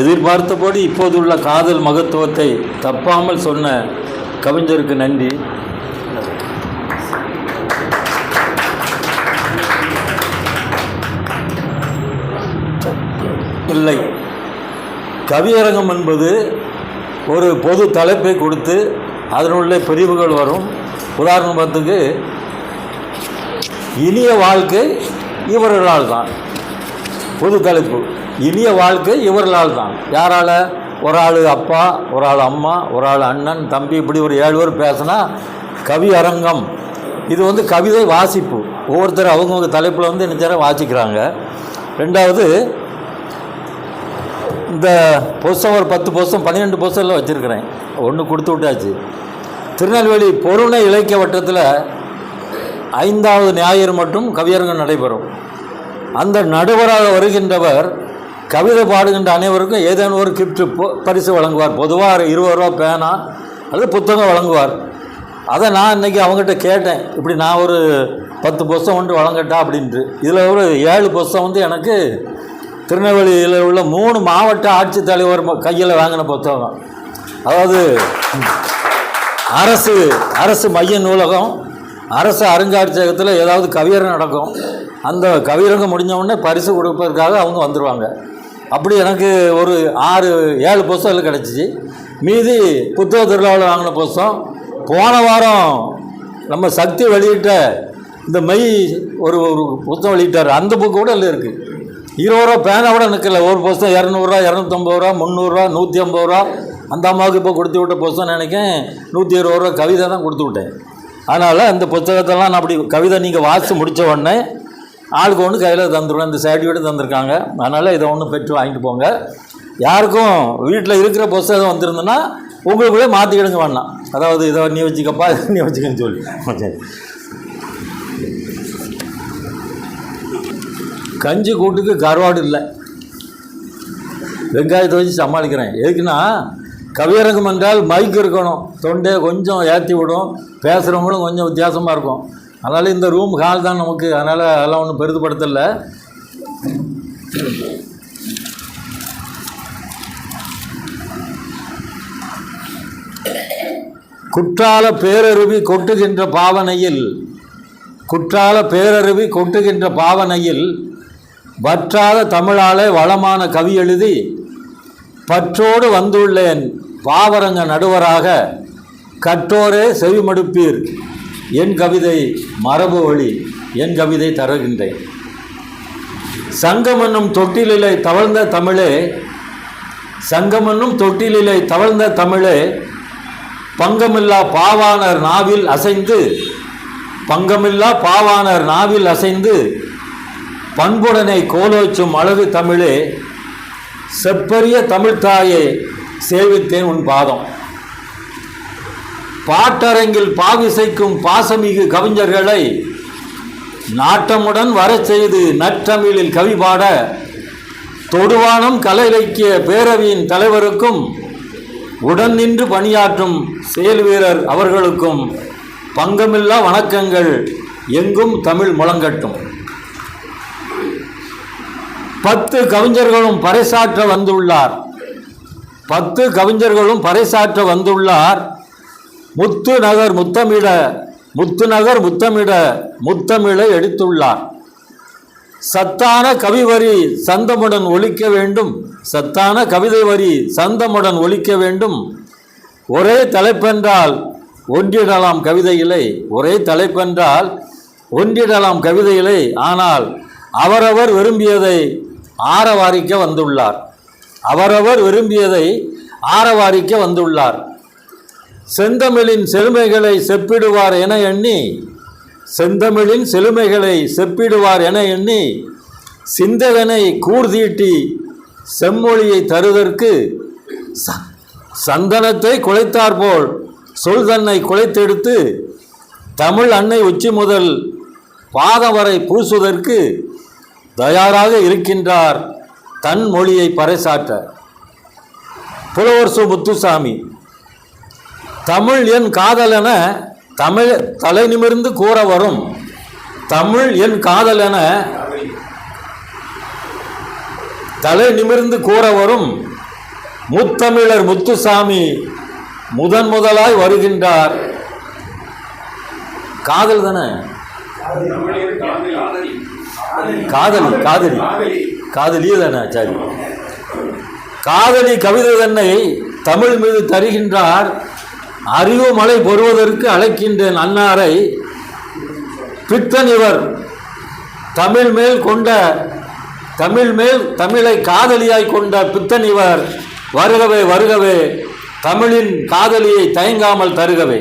எதிர்பார்த்தபடி இப்போதுள்ள காதல் மகத்துவத்தை தப்பாமல் சொன்ன கவிஞருக்கு நன்றி. இல்லை. கவியரங்கம் என்பது ஒரு பொது தலைப்பை கொடுத்து அதனுள்ள பிரிவுகள் வரும். உதாரணத்துக்கு இனிய வாழ்க்கை இவர்களால் தான் பொது தலைப்பு. இனிய வாழ்க்கை இவர்களால் தான் யாரால்? ஒரு ஆள் அப்பா ஒரு ஆள் அம்மா ஒரு ஆள் அண்ணன் தம்பி இப்படி ஒரு ஏழு பேர் பேசினா கவி அரங்கம். இது வந்து கவிதை வாசிப்பு. ஒவ்வொருத்தர் அவங்கவுங்க தலைப்பில் வந்து என்ன வாசிக்கிறாங்க. ரெண்டாவது இந்த புஸ்தம் ஒரு பத்து புஸ்தம் பன்னிரெண்டு புஸ்தகம் வச்சுருக்கிறேன். ஒன்று கொடுத்து விட்டாச்சு. திருநெல்வேலி பொருணை இலக்கிய வட்டத்தில் ஐந்தாவது ஞாயிறு மட்டும் கவியரங்கம் நடைபெறும். அந்த நடுவராக வருகின்றவர் கவிதை பாடுகின்ற அனைவருக்கும் ஏதேனும் ஒரு கிஃப்ட் பரிசு வழங்குவார். பொதுவாக இருபது ரூபா பேனா அல்லது புத்தகம் வழங்குவார். அதை நான் இன்றைக்கி அவங்ககிட்ட கேட்டேன். இப்படி நான் ஒரு பத்து புஸ்தம் ஒன்று வழங்கட்டா அப்படின்ட்டு. இதில் ஒரு ஏழு புஸ்தம் வந்து எனக்கு திருநெல்வேலியில் உள்ள மூணு மாவட்ட ஆட்சித்தலைவர் கையில் வாங்கின புத்தகம் அதாவது அரசு அரசு மைய நூலகம் அரசு அருங்காட்சியகத்தில் ஏதாவது கவியரங்கம் நடக்கும். அந்த கவியரங்கம் முடிஞ்ச உடனே பரிசு கொடுப்பதற்காக அவங்க வந்துடுவாங்க அப்படி எனக்கு ஒரு ஆறு ஏழு புஸ்தகங்கள் கிடச்சிச்சு. மீதி புத்தக திருவிழாவில் வாங்கின புஸ்தகம் போன வாரம் நம்ம சக்தி வெளியிட்ட இந்த மெய் ஒரு ஒரு புத்தகம் வெளியிட்டார். அந்த புக்கு கூட இல்லை இருக்குது இருபது ரூபா பேனை கூட நிற்கல ஒரு புஸ்தகம் இரநூறுவா இரநூத்தம்பது ரூபா முந்நூறுரூவா நூற்றி ஐம்பது ரூபா. அந்த அம்மாவுக்கு இப்போ கொடுத்து விட்ட புஸ்தகம் நினைக்கேன் நூற்றி இருபது ரூபா கவிதை தான் கொடுத்து விட்டேன். அதனால் அந்த புத்தகத்தெல்லாம் நான் அப்படி கவிதை நீங்கள் வாசித்து முடித்த உடனே ஆளுக்கு ஒன்று கையில் தந்துடுவேன் இந்த சர்டிஃபிகேட் தந்திருக்காங்க. அதனால் இதை ஒன்று பெற்று வாங்கிட்டு போங்க. யாருக்கும் வீட்டில் இருக்கிற புஸ்தகம் வந்திருந்ததுன்னா உங்களுக்குள்ளே மாற்றிக்கிடுங்க வேணாம். அதாவது இதை நீ வச்சுக்கப்பா இதை நீ வச்சுக்கன்னு சொல்லி. சரி. கஞ்சி கூட்டுக்கு கருவாடு இல்லை. வெங்காயத்தை வச்சு சமாளிக்கிறேன். எதுக்குன்னா கவியரங்கம் என்றால் மைக் இருக்கணும். தொண்டையை கொஞ்சம் ஏற்றி விடும். பேசுகிறவங்களும் கொஞ்சம் வித்தியாசமாக இருக்கும். அதனால் இந்த ரூம் ஹால் தான் நமக்கு. அதனால் அதெல்லாம் ஒன்றும் பெரிதுபடுத்தலை. குற்றால பேரருவி கொட்டுகின்ற பாவனையில் குற்றால பேரருவி கொட்டுகின்ற பாவனையில் வற்றாத தமிழாலே வளமான கவி எழுதி பற்றோடு வந்துள்ளேன் பாவரங்க நடுவராக கற்றோரே செவிமடுப்பீர். என் கவிதை மரபு வழி என் கவிதை தருகின்றேன் சங்கமன்னும் தொட்டிலிலை தவழ்ந்த தமிழே சங்கமன்னும் தொட்டிலிலை தவழ்ந்த தமிழே பங்கமில்லா பாவாணர் நாவில் அசைந்து பங்கமில்லா பாவாணர் நாவில் அசைந்து பண்புடனை கோலோச்சும் அழகு தமிழே செப்பரிய தமிழ்தாயை சேவித்தேன் உன் பாதம். பாட்டரங்கில் பாவிசைக்கும் பாசமிகு கவிஞர்களை நாட்டமுடன் வரச் செய்து நற்றமிழில் கவி பாட தொடுவானம் கலை இலக்கிய பேரவையின் தலைவருக்கும் உடன் நின்று பணியாற்றும் செயல் வீரர் அவர்களுக்கும் பங்கமில்லா வணக்கங்கள் எங்கும் தமிழ் முழங்கட்டும். பத்து கவிஞர்களும் பறைசாற்ற வந்துள்ளார். பத்து கவிஞர்களும் பறைசாற்ற வந்துள்ளார். முத்து நகர் முத்தமிட முத்து நகர் முத்தமிட முத்தமிழை எடுத்துள்ளார். சத்தான கவி வரி சந்தமுடன் ஒலிக்க வேண்டும். சத்தான கவிதை வரி சந்தமுடன் ஒலிக்க வேண்டும். ஒரே தலைப்பென்றால் ஒன்றிடலாம் கவிதையிலே ஒரே தலைப்பென்றால் ஒன்றிடலாம் கவிதையிலே ஆனால் அவரவர் விரும்பியதை ஆரவாரிக்க வந்துள்ளார். அவரவர் விரும்பியதை ஆரவாரிக்க வந்துள்ளார். செந்தமிழின் செழுமைகளை செப்பிடுவார் என எண்ணி செந்தமிழின் செழுமைகளை செப்பிடுவார் என எண்ணி சிந்தகனை கூர்தீட்டி செம்மொழியை தருதற்கு ச- சந்தனத்தை குலைத்தாற்போல் சொல் தன்னை குலைத்தெடுத்து தமிழ் அன்னை உச்சி முதல் பாதம் வரை பூசுவதற்கு தயாராக இருக்கின்றார் தன் மொழியை பறைசாற்ற. புலவர் சு. முத்துசாமி. தமிழ் என் காதலென தமிழ் தலை நிமிர்ந்து கூற வரும். தமிழ் என் காதலென தலை நிமிர்ந்து கூற வரும். முத்தமிழர் முத்துசாமி முதன் முதலாய் வருகின்றார். காதல் தானே? காதலி காதலி. காதலி தானே சரி காதலி கவிதை தன்னை தமிழ் மீது தருகின்றார். அறிவு மலை பெறுவதற்கு அழைக்கின்றேன் அன்னாரை பித்தன் இவர் தமிழ் மேல் கொண்ட தமிழ் மேல் தமிழை காதலியாய் கொண்ட பித்தன் இவர் வருகவே வருகவே தமிழின் காதலியை தயங்காமல் தருகவே.